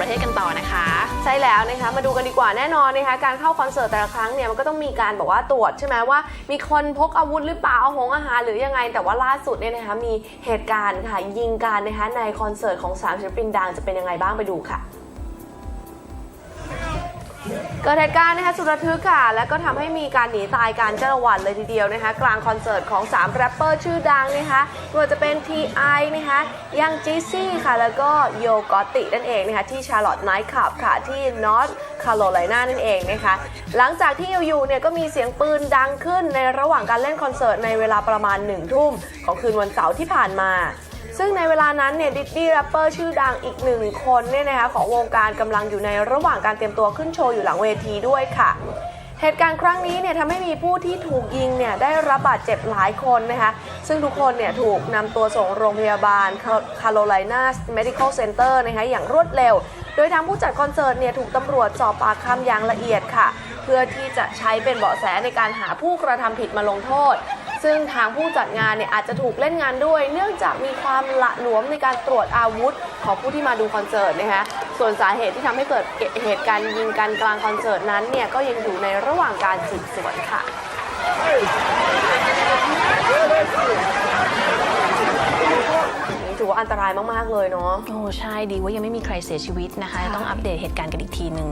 ประเทศกันต่อนะคะ ใช่แล้วนะคะมาดูกันดีกว่าแน่นอนนะคะการเข้าคอนเสิร์ตแต่ละครั้งเนี่ยมันก็ต้องมีการบอกว่าตรวจใช่ไหมว่า มีคนพกอาวุธหรือเปล่าเอาหงอาหารหรือยังไง แต่ว่าล่าสุดเนี่ยนะคะมีเหตุการณ์ค่ะยิงกันนะคะในคอนเสิร์ตของสามศิลปินดังจะเป็นยังไงบ้างไปดูค่ะ เกิดเหตุการณ์นะคะสุดระทึกค่ะ แล้วก็ทำให้มีการหนีตายการจ้าละวันเลยทีเดียวนะคะ กลางคอนเสิร์ตของ 3 แรปเปอร์ชื่อดังนะคะไม่ว่าจะเป็น T.I. นะคะยังจีซี่ค่ะ แล้วก็โยกอตินั่นเองนะคะที่ชาร์ลอตไนท์คลับค่ะ ที่นอร์ทคาโรไลนานั่นเองนะคะ หลังจากที่อยู่ๆเนี่ยก็มีเสียงปืนดังขึ้นในระหว่างการเล่นคอนเสิร์ตในเวลาประมาณหนึ่งทุ่มของคืนวันเสาร์ที่ผ่านมา ซึ่งในเวลานั้นเนี่ยดิดดี้แรปเปอร์ชื่อดังอีกหนึ่งคนเนี่ยนะคะของวงการกำลังอยู่ในระหว่างการเตรียมตัวขึ้นโชว์อยู่หลังเวทีด้วยค่ะ เหตุการณ์ครั้งนี้เนี่ยทำให้มีผู้ที่ถูกยิงเนี่ยได้รับบาดเจ็บหลายคนนะคะ ซึ่งทุกคนเนี่ยถูกนำตัวส่งโรงพยาบาลคาโรไลนา Medical Center นะคะอย่างรวดเร็ว โดยทางผู้จัดคอนเสิร์ตเนี่ยถูกตำรวจสอบปากคำอย่างละเอียดค่ะ เพื่อที่จะใช้เป็นเบาะแสในการหาผู้กระทำผิดมาลงโทษ ซึ่งทางผู้จัดงานเนี่ยอาจจะถูกเล่นงานด้วย เนื่องจากมีความละหลวมในการตรวจอาวุธของผู้ที่มาดูคอนเสิร์ตนะคะส่วนสาเหตุที่ทำให้เกิดเหตุการณ์ยิงกันกลางคอนเสิร์ตนั้นเนี่ยก็ยังอยู่ในระหว่างการสืบสวนค่ะนี่ถือว่าอันตรายมาก ๆ เลยเนาะ โอ้ ใช่ดีว่ายังไม่มีใครเสียชีวิตนะคะ ต้องอัปเดตเหตุการณ์กันอีกทีหนึ่ง